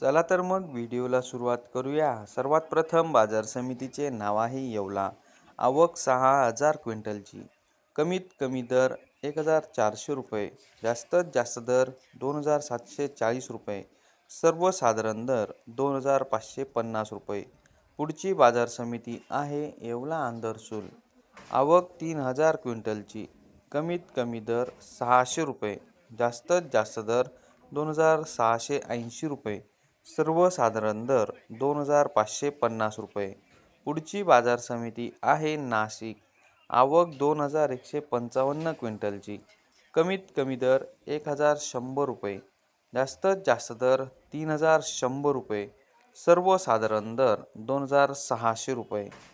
चला तर मग व्हिडिओला सुरुवात करूया. सर्वात प्रथम बाजार समितीचे नाव आहे येवला. आवक सहा हजार क्विंटलची. कमीत कमी दर एक हजार चारशे रुपये. जास्तीत जास्त दर दोन हजार सातशे चाळीस रुपये. सर्वसाधारण दर दोन हजार पाचशे पन्नास रुपये. पुढची बाजार समिती आहे येवला आंदरसूल आवक तीन हजार क्विंटलची. कमीत कमी दर सहाशे रुपये. जास्तीत जास्त दर दोन हजार सहाशे ऐंशी रुपये. सर्वसाधारण दर दोन हजार पाचशे पन्नास रुपये. पुढची बाजार समिती आहे नाशिक. आवक दोन हजार एकशे पंचावन्न क्विंटलची. कमीत कमी दर एक हजार शंभर रुपये. जास्तीत जास्त दर तीन हजार शंभर रुपये. सर्वसाधारण दर दोन हजार सहाशे रुपये.